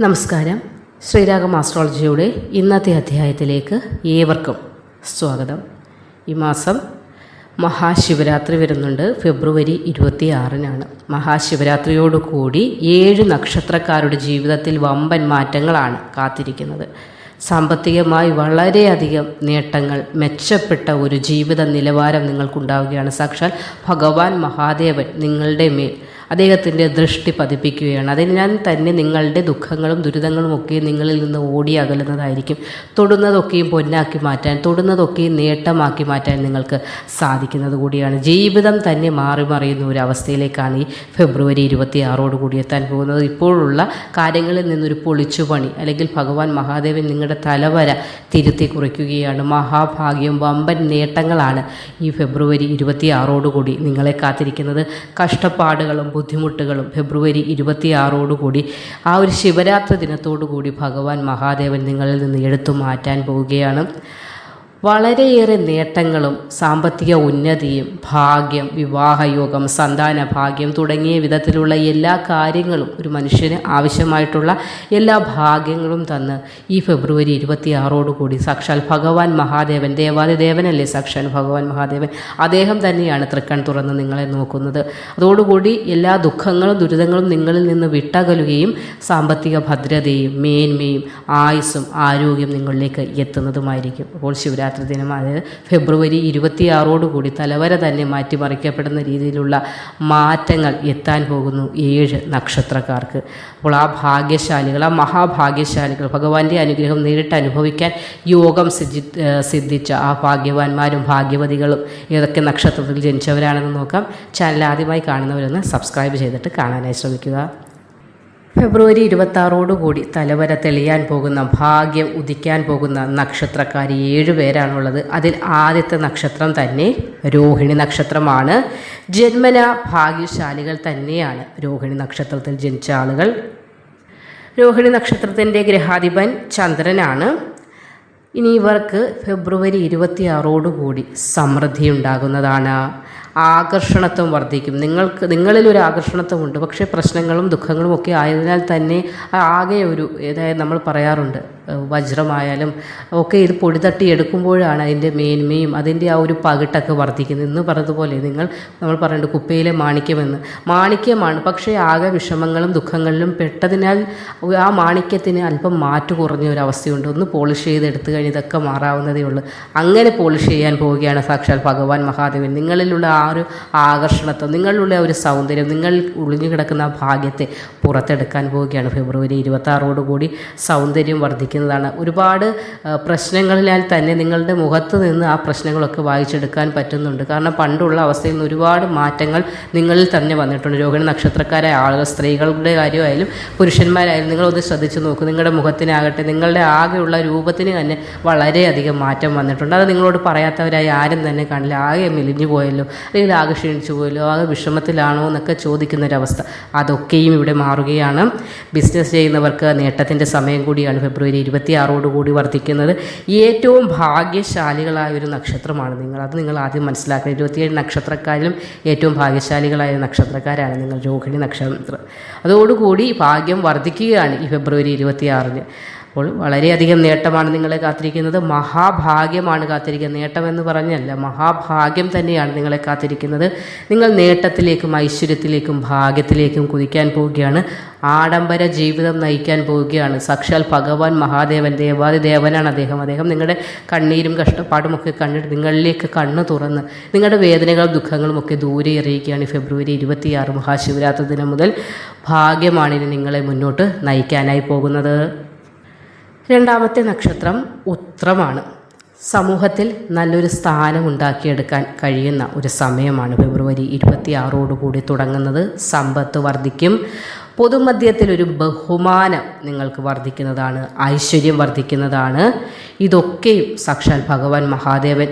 നമസ്കാരം. ശ്രീരാഗം ആസ്ട്രോളജിയുടെ ഇന്നത്തെ അധ്യായത്തിലേക്ക് ഏവർക്കും സ്വാഗതം. ഈ മാസം മഹാശിവരാത്രി വരുന്നുണ്ട്. ഫെബ്രുവരി ഇരുപത്തി ആറിനാണ് മഹാശിവരാത്രിയോടുകൂടി ഏഴ് നക്ഷത്രക്കാരുടെ ജീവിതത്തിൽ വമ്പൻ മാറ്റങ്ങളാണ് കാത്തിരിക്കുന്നത്. സാമ്പത്തികമായി വളരെയധികം നേട്ടങ്ങൾ മെച്ചപ്പെട്ട ഒരു ജീവിത നിലവാരം നിങ്ങൾക്കുണ്ടാവുകയാണ്. സാക്ഷാൽ ഭഗവാൻ മഹാദേവൻ നിങ്ങളുടെ മേൽ അദ്ദേഹത്തിന്റെ ദൃഷ്ടി പതിപ്പിക്കുകയാണ്. അതിനാൽ തന്നെ നിങ്ങളുടെ ദുഃഖങ്ങളും ദുരിതങ്ങളും ഒക്കെ നിങ്ങളിൽ നിന്ന് ഓടി അകലുന്നതായിരിക്കും. തൊടുന്നതൊക്കെയും പൊന്നാക്കി മാറ്റാൻ തൊടുന്നതൊക്കെയും നേട്ടമാക്കി മാറ്റാൻ നിങ്ങൾക്ക് സാധിക്കുന്നത് കൂടിയാണ്. ജീവിതം തന്നെ മാറി മറിയുന്ന ഒരു അവസ്ഥയിലേക്കാണ് ഈ ഫെബ്രുവരി ഇരുപത്തി കൂടി എത്താൻ പോകുന്നത്. ഇപ്പോഴുള്ള കാര്യങ്ങളിൽ നിന്നൊരു പൊളിച്ചുപണി അല്ലെങ്കിൽ ഭഗവാൻ മഹാദേവൻ നിങ്ങളുടെ തലവര തിരുത്തി കുറിക്കുകയാണ്. മഹാഭാഗ്യം വമ്പൻ നേട്ടങ്ങളാണ് ഈ ഫെബ്രുവരി ഇരുപത്തി കൂടി നിങ്ങളെ കാത്തിരിക്കുന്നത്. കഷ്ടപ്പാടുകളും ബുദ്ധിമുട്ടുകളും ഫെബ്രുവരി ഇരുപത്തിയാറോടുകൂടി ആ ഒരു ശിവരാത്രി ദിനത്തോടുകൂടി ഭഗവാൻ മഹാദേവൻ നിങ്ങളിൽ നിന്ന് എടുത്തു മാറ്റാൻ പോവുകയാണ്. വളരെയേറെ നേട്ടങ്ങളും സാമ്പത്തിക ഉന്നതിയും ഭാഗ്യം വിവാഹയോഗം സന്താന ഭാഗ്യം തുടങ്ങിയ വിധത്തിലുള്ള എല്ലാ കാര്യങ്ങളും ഒരു മനുഷ്യന് ആവശ്യമായിട്ടുള്ള എല്ലാ ഭാഗ്യങ്ങളും തന്ന് ഈ ഫെബ്രുവരി ഇരുപത്തിയാറോടുകൂടി സാക്ഷാൽ ഭഗവാൻ മഹാദേവൻ ദേവാദിദേവനല്ലേ സാക്ഷാൽ ഭഗവാൻ മഹാദേവൻ? അദ്ദേഹം തന്നെയാണ് തൃക്കൺ തുറന്ന് നിങ്ങളെ നോക്കുന്നത്. അതോടുകൂടി എല്ലാ ദുഃഖങ്ങളും ദുരിതങ്ങളും നിങ്ങളിൽ നിന്ന് വിട്ടകലുകയും സാമ്പത്തിക ഭദ്രതയും മേന്മയും ആയുസ്സും ആരോഗ്യം നിങ്ങളിലേക്ക് എത്തുന്നതുമായിരിക്കും. അപ്പോൾ ശിവരാത്രി ദിനം. അത് ഫെബ്രുവരി ഇരുപത്തിയാറോടുകൂടി തലവര തന്നെ മാറ്റിമറിക്കപ്പെടുന്ന രീതിയിലുള്ള മാറ്റങ്ങൾ എത്താൻ പോകുന്നു ഏഴ് നക്ഷത്രക്കാർക്ക്. അപ്പോൾ ആ ഭാഗ്യശാലികൾ ആ മഹാഭാഗ്യശാലികൾ ഭഗവാന്റെ അനുഗ്രഹം നേരിട്ട് അനുഭവിക്കാൻ യോഗം സിദ്ധി സിദ്ധിച്ച ആ ഭാഗ്യവാന്മാരും ഭാഗ്യവതികളും ഏതൊക്കെ നക്ഷത്രത്തിൽ ജനിച്ചവരാണെന്ന് നോക്കാം. ചാനൽ ആദ്യമായി കാണുന്നവരൊന്ന് സബ്സ്ക്രൈബ് ചെയ്തിട്ട് കാണാനായി ശ്രമിക്കുക. ഫെബ്രുവരി ഇരുപത്താറോടുകൂടി തലവര തെളിയാൻ പോകുന്ന ഭാഗ്യം ഉദിക്കാൻ പോകുന്ന നക്ഷത്രക്കാർ ഏഴ് പേരാണുള്ളത്. അതിൽ ആദ്യത്തെ നക്ഷത്രം തന്നെ രോഹിണി നക്ഷത്രമാണ്. ജന്മന ഭാഗ്യശാലികൾ തന്നെയാണ് രോഹിണി നക്ഷത്രത്തിൽ ജനിച്ച ആളുകൾ. രോഹിണി നക്ഷത്രത്തിന്റെ ഗ്രഹാധിപൻ ചന്ദ്രനാണ്. ഇനി ഇവർക്ക് ഫെബ്രുവരി ഇരുപത്തിയാറോടുകൂടി സമൃദ്ധി ഉണ്ടാകുന്നതാണ് ആകർഷണത്വം വർദ്ധിക്കും. നിങ്ങൾക്ക് നിങ്ങളിൽ ഒരു ആകർഷണത്വമുണ്ട്. പക്ഷേ പ്രശ്നങ്ങളും ദുഃഖങ്ങളും ഒക്കെ ആയതിനാൽ തന്നെ ആകെ ഒരു അതായത് നമ്മൾ പറയാറുണ്ട് വജ്രമായാലും ഒക്കെ ഇത് പൊടി തട്ടി എടുക്കുമ്പോഴാണ് അതിന്റെ മേന്മയും അതിന്റെ ആ ഒരു പകിട്ടൊക്കെ വർദ്ധിക്കുന്നത്. ഇന്ന് പറഞ്ഞതുപോലെ നിങ്ങൾ നമ്മൾ പറയുന്നുണ്ട് കുപ്പയിലെ മാണിക്യമെന്ന്. മാണിക്യമാണ് പക്ഷേ ആകെ വിഷമങ്ങളും ദുഃഖങ്ങളിലും പെട്ടതിനാൽ ആ മാണിക്യത്തിന് അല്പം മാറ്റു കുറഞ്ഞ ഒരു അവസ്ഥയുണ്ട്. ഒന്ന് പോളിഷ് ചെയ്ത് എടുത്തു കഴിഞ്ഞ് ഇതൊക്കെ മാറാവുന്നതേ ഉള്ളൂ. അങ്ങനെ പോളിഷ് ചെയ്യാൻ പോവുകയാണ് സാക്ഷാൽ ഭഗവാൻ മഹാദേവൻ. നിങ്ങളിലുള്ള ആ ഒരു ആകർഷണത്വം നിങ്ങളിലുള്ള ഒരു സൗന്ദര്യം നിങ്ങൾ ഒളിഞ്ഞു കിടക്കുന്ന ഭാഗ്യത്തെ പുറത്തെടുക്കാൻ പോവുകയാണ്. ഫെബ്രുവരി ഇരുപത്തി കൂടി സൗന്ദര്യം വർദ്ധിക്കുന്നതാണ്. ഒരുപാട് പ്രശ്നങ്ങളിലാൽ തന്നെ നിങ്ങളുടെ മുഖത്ത് നിന്ന് ആ പ്രശ്നങ്ങളൊക്കെ വായിച്ചെടുക്കാൻ പറ്റുന്നുണ്ട്. കാരണം പണ്ടുള്ള അവസ്ഥയിൽ നിന്ന് ഒരുപാട് മാറ്റങ്ങൾ നിങ്ങളിൽ തന്നെ വന്നിട്ടുണ്ട്. രോഹിണി നക്ഷത്രക്കാരായ ആളുകൾ സ്ത്രീകളുടെ കാര്യമായാലും പുരുഷന്മാരായാലും നിങ്ങളൊന്ന് ശ്രദ്ധിച്ചു നോക്കൂ. നിങ്ങളുടെ മുഖത്തിനാകട്ടെ നിങ്ങളുടെ ആകെയുള്ള രൂപത്തിന് തന്നെ വളരെയധികം മാറ്റം വന്നിട്ടുണ്ട്. അത് നിങ്ങളോട് പറയാത്തവരായി ആരും തന്നെ കാണില്ല. ആകെ മെലിഞ്ഞു പോയല്ലോ. അല്ലെങ്കിൽ ആകെ ക്ഷീണിച്ചു പോയല്ലോ ആകെ വിഷമത്തിലാണോ എന്നൊക്കെ ചോദിക്കുന്നൊരവസ്ഥ. അതൊക്കെയും ഇവിടെ മാറുകയാണ്. ബിസിനസ് ചെയ്യുന്നവർക്ക് നേട്ടത്തിന്റെ സമയം കൂടിയാണ് ഫെബ്രുവരി ഇരുപത്തിയാറോടുകൂടി വർദ്ധിക്കുന്നത്. ഏറ്റവും ഭാഗ്യശാലികളായ ഒരു നക്ഷത്രമാണ് നിങ്ങൾ. അത് നിങ്ങൾ ആദ്യം മനസ്സിലാക്കണം. ഇരുപത്തിയേഴ് നക്ഷത്രക്കാരിലും ഏറ്റവും ഭാഗ്യശാലികളായ നക്ഷത്രക്കാരാണ് നിങ്ങൾ. രോഹിണി നക്ഷത്രം. അതോടുകൂടി ഭാഗ്യം വർദ്ധിക്കുകയാണ് ഈ ഫെബ്രുവരി ഇരുപത്തിയാറിന്. അപ്പോൾ വളരെയധികം നേട്ടമാണ് നിങ്ങളെ കാത്തിരിക്കുന്നത്. മഹാഭാഗ്യമാണ് കാത്തിരിക്കുന്നത്. നേട്ടമെന്ന് പറഞ്ഞല്ല മഹാഭാഗ്യം തന്നെയാണ് നിങ്ങളെ കാത്തിരിക്കുന്നത്. നിങ്ങൾ നേട്ടത്തിലേക്കും ഐശ്വര്യത്തിലേക്കും ഭാഗ്യത്തിലേക്കും കുതിക്കാൻ പോവുകയാണ്. ആഡംബര ജീവിതം നയിക്കാൻ പോവുകയാണ്. സാക്ഷാൽ ഭഗവാൻ മഹാദേവൻ ദേവാദി ദേവനാണ് അദ്ദേഹം. അദ്ദേഹം നിങ്ങളുടെ കണ്ണീരും കഷ്ടപ്പാടും ഒക്കെ കണ്ടിട്ട് നിങ്ങളിലേക്ക് കണ്ണു തുറന്ന് നിങ്ങളുടെ വേദനകളും ദുഃഖങ്ങളും ഒക്കെ ദൂരെ എറിയുകയാണ് ഫെബ്രുവരി ഇരുപത്തിയാറ് മഹാശിവരാത്രി ദിനം മുതൽ. ഭാഗ്യമാണ് നിങ്ങളെ മുന്നോട്ട് നയിക്കാനായി പോകുന്നത്. രണ്ടാമത്തെ നക്ഷത്രം ഉത്രമാണ് സമൂഹത്തിൽ നല്ലൊരു സ്ഥാനം ഉണ്ടാക്കിയെടുക്കാൻ കഴിയുന്ന ഒരു സമയമാണ് ഫെബ്രുവരി ഇരുപത്തിയാറോടുകൂടി തുടങ്ങുന്നത്. സമ്പത്ത് വർദ്ധിക്കും. പൊതുമധ്യത്തിൽ ഒരു ബഹുമാനം നിങ്ങൾക്ക് വർദ്ധിക്കുന്നതാണ് ഐശ്വര്യം വർദ്ധിക്കുന്നതാണ്. ഇതൊക്കെയും സാക്ഷാൽ ഭഗവാൻ മഹാദേവൻ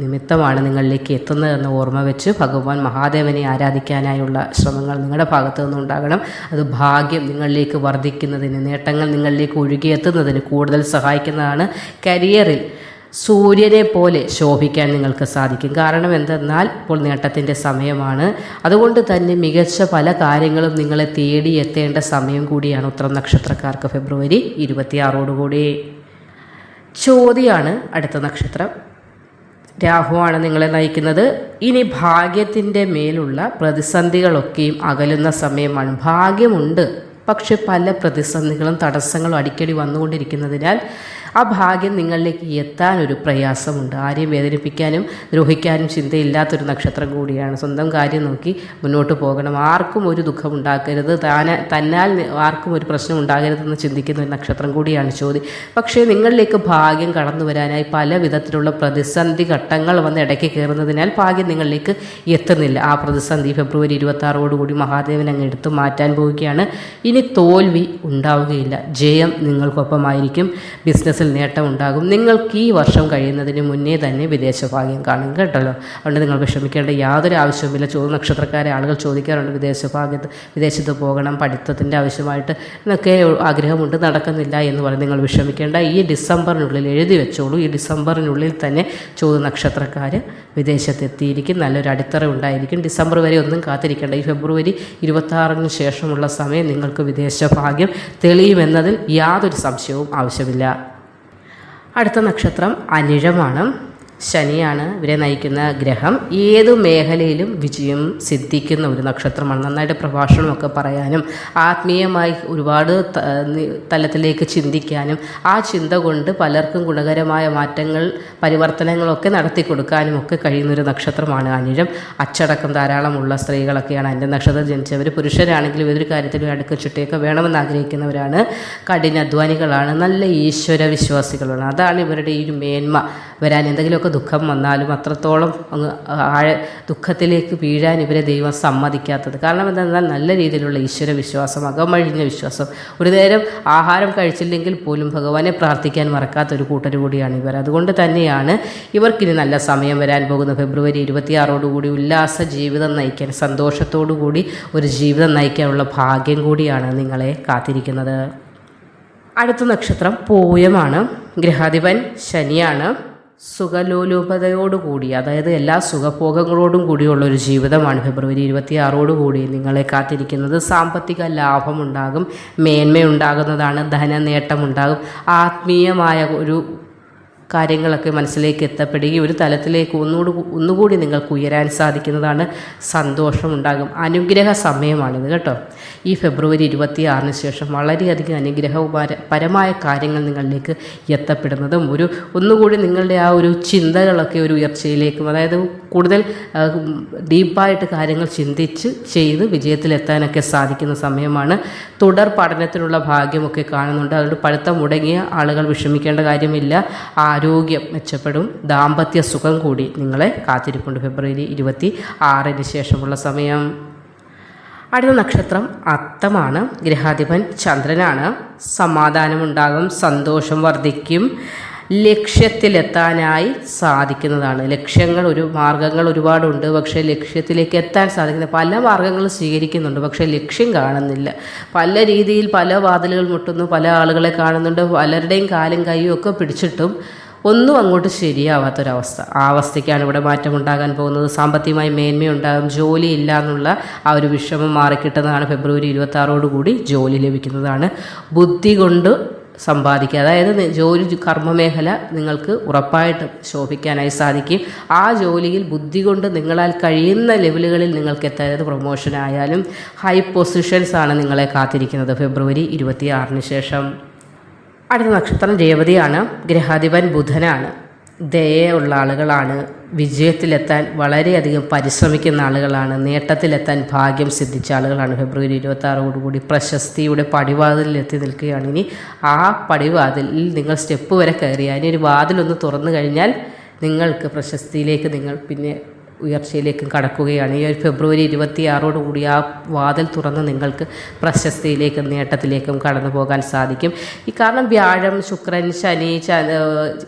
നിമിത്തമാണ് നിങ്ങളിലേക്ക് എത്തുന്നതെന്ന് ഓർമ്മ വെച്ച് ഭഗവാൻ മഹാദേവനെ ആരാധിക്കാനായുള്ള ശ്രമങ്ങൾ നിങ്ങളുടെ ഭാഗത്തു നിന്നുണ്ടാകണം അത് ഭാഗ്യം നിങ്ങളിലേക്ക് വർദ്ധിക്കുന്നതിന് നേട്ടങ്ങൾ നിങ്ങളിലേക്ക് ഒഴുകിയെത്തുന്നതിന് കൂടുതൽ സഹായിക്കുന്നതാണ്. കരിയറിൽ സൂര്യനെ പോലെ ശോഭിക്കാൻ നിങ്ങൾക്ക് സാധിക്കും. കാരണം എന്തെന്നാൽ ഇപ്പോൾ നേട്ടത്തിന്റെ സമയമാണ്. അതുകൊണ്ട് തന്നെ മികച്ച പല കാര്യങ്ങളും നിങ്ങളെ തേടി എത്തേണ്ട സമയം കൂടിയാണ് ഉത്തരം നക്ഷത്രക്കാർക്ക് ഫെബ്രുവരി ഇരുപത്തിയാറോടുകൂടി ചോതിയാണ് അടുത്ത നക്ഷത്രം. രാഹുവാണ് നിങ്ങളെ നയിക്കുന്നത്. ഇനി ഭാഗ്യത്തിന്റെ മേലുള്ള പ്രതിസന്ധികളൊക്കെയും അകലുന്ന സമയമാണ്. ഭാഗ്യമുണ്ട്. പക്ഷെ പല പ്രതിസന്ധികളും തടസ്സങ്ങളും അടിക്കടി വന്നുകൊണ്ടിരിക്കുന്നതിനാൽ ആ ഭാഗ്യം നിങ്ങളിലേക്ക് എത്താൻ ഒരു പ്രയാസമുണ്ട്. ആരെയും വേദനിപ്പിക്കാനും ദ്രോഹിക്കാനും ചിന്തയില്ലാത്തൊരു നക്ഷത്രം കൂടിയാണ്. സ്വന്തം കാര്യം നോക്കി മുന്നോട്ട് പോകണം. ആർക്കും ഒരു ദുഃഖം ഉണ്ടാക്കരുത് താന തന്നാൽ ആർക്കും ഒരു പ്രശ്നം ഉണ്ടാകരുതെന്ന് ചിന്തിക്കുന്ന ഒരു നക്ഷത്രം കൂടിയാണ് ചോദ്യം പക്ഷേ നിങ്ങളിലേക്ക് ഭാഗ്യം കടന്നു വരാനായി പല വിധത്തിലുള്ള പ്രതിസന്ധി ഘട്ടങ്ങൾ വന്ന് ഇടയ്ക്ക് കയറുന്നതിനാൽ ഭാഗ്യം നിങ്ങളിലേക്ക് എത്തുന്നില്ല. ആ പ്രതിസന്ധി ഫെബ്രുവരി ഇരുപത്തി ആറോടുകൂടി മഹാദേവൻ അങ്ങ് എടുത്തു മാറ്റാൻ പോവുകയാണ്. ഇനി തോൽവി ഉണ്ടാവുകയില്ല. ജയം നിങ്ങൾക്കൊപ്പമായിരിക്കും. ബിസിനസ്സിൽ നേട്ടം ഉണ്ടാകും. നിങ്ങൾക്ക് ഈ വർഷം കഴിയുന്നതിന് മുന്നേ തന്നെ വിദേശഭാഗ്യം കാണും കേട്ടല്ലോ. അതുകൊണ്ട് നിങ്ങൾ വിഷമിക്കേണ്ട യാതൊരു ആവശ്യവുമില്ല. ചോദ്യ നക്ഷത്രക്കാരെ ആളുകൾ ചോദിക്കാറുണ്ട് വിദേശ ഭാഗ്യത്ത് വിദേശത്ത് പോകണം പഠിത്തത്തിന്റെ ആവശ്യമായിട്ട് എന്നൊക്കെ ആഗ്രഹമുണ്ട് നടക്കുന്നില്ല എന്ന് പറഞ്ഞ് നിങ്ങൾ വിഷമിക്കേണ്ട. ഈ ഡിസംബറിനുള്ളിൽ എഴുതി വെച്ചോളൂ. ഈ ഡിസംബറിനുള്ളിൽ തന്നെ ചോദ്യ നക്ഷത്രക്കാർ വിദേശത്തെത്തിയിരിക്കും. നല്ലൊരു അടിത്തറ ഉണ്ടായിരിക്കും. ഡിസംബർ വരെ ഒന്നും കാത്തിരിക്കേണ്ട. ഈ ഫെബ്രുവരി ഇരുപത്താറിന് ശേഷമുള്ള സമയം നിങ്ങൾക്ക് വിദേശഭാഗ്യം തെളിയുമെന്നതിൽ യാതൊരു സംശയവും ആവശ്യമില്ല. അടുത്ത നക്ഷത്രം അനിഴമാണ്. ശനിയാണ് ഇവരെ നയിക്കുന്ന ഗ്രഹം. ഏതു മേഖലയിലും വിജയം സിദ്ധിക്കുന്ന ഒരു നക്ഷത്രമാണ്. നന്നായിട്ട് പ്രഭാഷണമൊക്കെ പറയാനും ആത്മീയമായി ഒരുപാട് തലത്തിലേക്ക് ചിന്തിക്കാനും ആ ചിന്ത കൊണ്ട് പലർക്കും ഗുണകരമായ മാറ്റങ്ങൾ പരിവർത്തനങ്ങളൊക്കെ നടത്തി കൊടുക്കാനും ഒക്കെ കഴിയുന്ന ഒരു നക്ഷത്രമാണ് അനിഴം. അച്ചടക്കം ധാരാളമുള്ള സ്ത്രീകളൊക്കെയാണ് എന്റെ നക്ഷത്രം ജനിച്ചവർ പുരുഷരാണെങ്കിലും ഏതൊരു കാര്യത്തിലും അടുക്ക ചുട്ടിയൊക്കെ വേണമെന്ന് ആഗ്രഹിക്കുന്നവരാണ്. കഠിനാധ്വാനികളാണ്. നല്ല ഈശ്വര വിശ്വാസികളാണ് അതാണ് ഇവരുടെ ഈ ഒരു മേന്മ. വരാൻ എന്തെങ്കിലുമൊക്കെ ദുഃഖം വന്നാലും അത്രത്തോളം അങ്ങ് ആഴ ദുഃഖത്തിലേക്ക് വീഴാൻ ഇവരെ ദൈവം സമ്മതിക്കാത്തത്. കാരണം എന്തെന്നാൽ നല്ല രീതിയിലുള്ള ഈശ്വര വിശ്വാസം അകമഴിഞ്ഞ വിശ്വാസം. ഒരു നേരം ആഹാരം കഴിച്ചില്ലെങ്കിൽ പോലും ഭഗവാനെ പ്രാർത്ഥിക്കാൻ മറക്കാത്ത ഒരു കൂട്ടർ കൂടിയാണ് ഇവർ. അതുകൊണ്ട് തന്നെയാണ് ഇവർക്കിനി നല്ല സമയം വരാൻ പോകുന്ന ഫെബ്രുവരി ഇരുപത്തിയാറോടുകൂടി ഉല്ലാസ ജീവിതം നയിക്കാൻ സന്തോഷത്തോടു കൂടി ഒരു ജീവിതം നയിക്കാനുള്ള ഭാഗ്യം കൂടിയാണ് നിങ്ങളെ കാത്തിരിക്കുന്നത്. അടുത്ത നക്ഷത്രം പൂയമാണ്. ഗ്രഹാധിപൻ ശനിയാണ്. സുഖലോലുപതയോടുകൂടി അതായത് എല്ലാ സുഖഭോഗങ്ങളോടും കൂടിയുള്ള ഒരു ജീവിതമാണ് ഫെബ്രുവരി ഇരുപത്തിയാറോടുകൂടി നിങ്ങളെ കാത്തിരിക്കുന്നത്. സാമ്പത്തിക ലാഭമുണ്ടാകും മേന്മയുണ്ടാകുന്നതാണ് ധനനേട്ടമുണ്ടാകും. ആത്മീയമായ ഒരു കാര്യങ്ങളൊക്കെ മനസ്സിലേക്ക് എത്തപ്പെടുകയും ഒരു തലത്തിലേക്ക് ഒന്നുകൂടി ഒന്നുകൂടി നിങ്ങൾക്ക് ഉയരാൻ സാധിക്കുന്നതാണ് സന്തോഷമുണ്ടാകും. അനുഗ്രഹ സമയമാണിത് കേട്ടോ. ഈ ഫെബ്രുവരി ഇരുപത്തി ആറിന് ശേഷം വളരെയധികം അനുഗ്രഹ പരമായ കാര്യങ്ങൾ നിങ്ങളിലേക്ക് എത്തപ്പെടുന്നതും ഒരു ഒന്നുകൂടി നിങ്ങളുടെ ആ ഒരു ചിന്തകളൊക്കെ ഒരു ഉയർച്ചയിലേക്കും അതായത് കൂടുതൽ ഡീപ്പായിട്ട് കാര്യങ്ങൾ ചിന്തിച്ച് ചെയ്ത് വിജയത്തിലെത്താനൊക്കെ സാധിക്കുന്ന സമയമാണ്. തുടർ പഠനത്തിനുള്ള ഭാഗ്യമൊക്കെ കാണുന്നുണ്ട്. അതുകൊണ്ട് പഠിത്തം മുടങ്ങിയ ആളുകൾ വിഷമിക്കേണ്ട കാര്യമില്ല. ആരോഗ്യം മെച്ചപ്പെടും. ദാമ്പത്യ സുഖം കൂടി നിങ്ങളെ കാത്തിരിപ്പുണ്ട്. ഫെബ്രുവരി ഇരുപത്തി ആറിന് ശേഷമുള്ള സമയം. അടുത്ത നക്ഷത്രം അത്തമാണ്. ഗ്രഹാധിപൻ ചന്ദ്രനാണ്. സമാധാനമുണ്ടാകും സന്തോഷം വർദ്ധിക്കും. ലക്ഷ്യത്തിലെത്താനായി സാധിക്കുന്നതാണ്. ലക്ഷ്യങ്ങൾ ഒരു മാർഗങ്ങൾ ഒരുപാടുണ്ട്. പക്ഷേ ലക്ഷ്യത്തിലേക്ക് എത്താൻ സാധിക്കുന്ന പല മാർഗങ്ങളും സ്വീകരിക്കുന്നുണ്ട്. പക്ഷേ ലക്ഷ്യം കാണുന്നില്ല. പല രീതിയിൽ പല വാതിലുകൾ മുട്ടുന്നു. പല ആളുകളെ കാണുന്നുണ്ട്. പലരുടെയും കാലും കൈയും ഒക്കെ പിടിച്ചിട്ടും ഒന്നും അങ്ങോട്ട് ശരിയാവാത്തൊരവസ്ഥ. ആ അവസ്ഥയ്ക്കാണ് ഇവിടെ മാറ്റം ഉണ്ടാകാൻ പോകുന്നത്. സാമ്പത്തികമായി മേന്മയുണ്ടാകും ജോലി ഇല്ല എന്നുള്ള ആ ഒരു വിഷമം മാറിക്കിട്ടുന്നതാണ് ഫെബ്രുവരി ഇരുപത്തി കൂടി ജോലി ലഭിക്കുന്നതാണ്. ബുദ്ധി കൊണ്ട് സമ്പാദിക്കുക. അതായത് ജോലി കർമ്മമേഖല നിങ്ങൾക്ക് ഉറപ്പായിട്ടും ശോഭിക്കാനായി സാധിക്കും. ആ ജോലിയിൽ ബുദ്ധി കൊണ്ട് നിങ്ങളാൽ കഴിയുന്ന ലെവലുകളിൽ നിങ്ങൾക്ക് എത്തായത് പ്രൊമോഷൻ ആയാലും ഹൈ പൊസിഷൻസ് ആണ് നിങ്ങളെ കാത്തിരിക്കുന്നത് ഫെബ്രുവരി ഇരുപത്തിയാറിന് ശേഷം. അടുത്ത നക്ഷത്രം രേവതിയാണ് ഗ്രഹാധിപൻ ബുധനാണ്. ദയുള്ള ആളുകളാണ്. വിജയത്തിലെത്താൻ വളരെയധികം പരിശ്രമിക്കുന്ന ആളുകളാണ്. നേട്ടത്തിലെത്താൻ ഭാഗ്യം സിദ്ധിച്ച ആളുകളാണ്. ഫെബ്രുവരി ഇരുപത്തി കൂടി പ്രശസ്തിയുടെ പടിവാതിലിൽ എത്തി നിൽക്കുകയാണ്. ഇനി ആ പടിവാതിലിൽ നിങ്ങൾ സ്റ്റെപ്പ് വരെ കയറി അതിനൊരു വാതിലൊന്ന് തുറന്നു കഴിഞ്ഞാൽ നിങ്ങൾക്ക് പ്രശസ്തിയിലേക്ക് നിങ്ങൾ പിന്നെ ഉയർച്ചയിലേക്കും കടക്കുകയാണ്. ഈ ഒരു ഫെബ്രുവരി ഇരുപത്തി കൂടി ആ വാതിൽ തുറന്ന് നിങ്ങൾക്ക് പ്രശസ്തിയിലേക്കും നേട്ടത്തിലേക്കും കടന്നു പോകാൻ സാധിക്കും. ഈ കാരണം വ്യാഴം ശുക്രൻ ശനി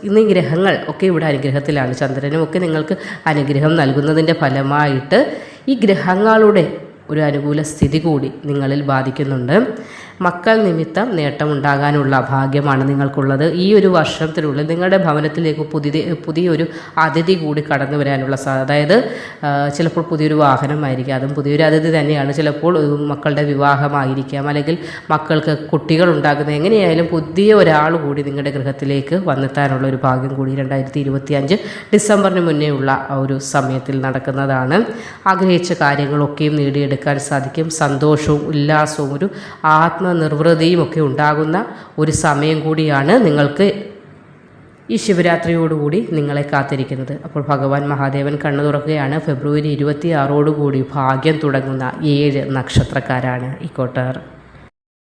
എന്നീ ഗ്രഹങ്ങൾ ഒക്കെ ഇവിടെ അനുഗ്രഹത്തിലാണ്. ചന്ദ്രനും ഒക്കെ നിങ്ങൾക്ക് അനുഗ്രഹം നൽകുന്നതിന്റെ ഫലമായിട്ട് ഈ ഗ്രഹങ്ങളുടെ ഒരു അനുകൂല സ്ഥിതി കൂടി നിങ്ങളിൽ ബാധിക്കുന്നുണ്ട്. മക്കൾ നിമിത്തം നേട്ടമുണ്ടാകാനുള്ള ഭാഗ്യമാണ് നിങ്ങൾക്കുള്ളത്. ഈ ഒരു വർഷത്തിനുള്ളിൽ നിങ്ങളുടെ ഭവനത്തിലേക്ക് പുതിയ പുതിയൊരു അതിഥി കൂടി കടന്നു വരാനുള്ള അതായത് ചിലപ്പോൾ പുതിയൊരു വാഹനമായിരിക്കാം അതും പുതിയൊരു അതിഥി തന്നെയാണ്. ചിലപ്പോൾ മക്കളുടെ വിവാഹമായിരിക്കാം അല്ലെങ്കിൽ മക്കൾക്ക് കുട്ടികൾ ഉണ്ടാകുന്നത് എങ്ങനെയായാലും പുതിയ ഒരാൾ കൂടി നിങ്ങളുടെ ഗൃഹത്തിലേക്ക് വന്നെത്താനുള്ള ഒരു ഭാഗ്യം കൂടി രണ്ടായിരത്തി ഇരുപത്തി അഞ്ച് ഡിസംബറിന് മുന്നേ ഉള്ള ഒരു സമയത്തിൽ നടക്കുന്നതാണ്. ആഗ്രഹിച്ച കാര്യങ്ങളൊക്കെയും നേടിയെടുക്കാൻ സാധിക്കും. സന്തോഷവും ഉല്ലാസവും ഒരു ആത്മനിർവൃതിയും ഒക്കെ ഉണ്ടാകുന്ന ഒരു സമയം കൂടിയാണ് നിങ്ങൾക്ക് ഈ ശിവരാത്രിയോടുകൂടി നിങ്ങളെ കാത്തിരിക്കുന്നത്. അപ്പോൾ ഭഗവാൻ മഹാദേവൻ കണ്ണു തുറക്കുകയാണ്. ഫെബ്രുവരി ഇരുപത്തി ആറോടുകൂടി ഭാഗ്യം തുടങ്ങുന്ന ഏഴ് നക്ഷത്രക്കാരാണ് ഇക്കോട്ടർ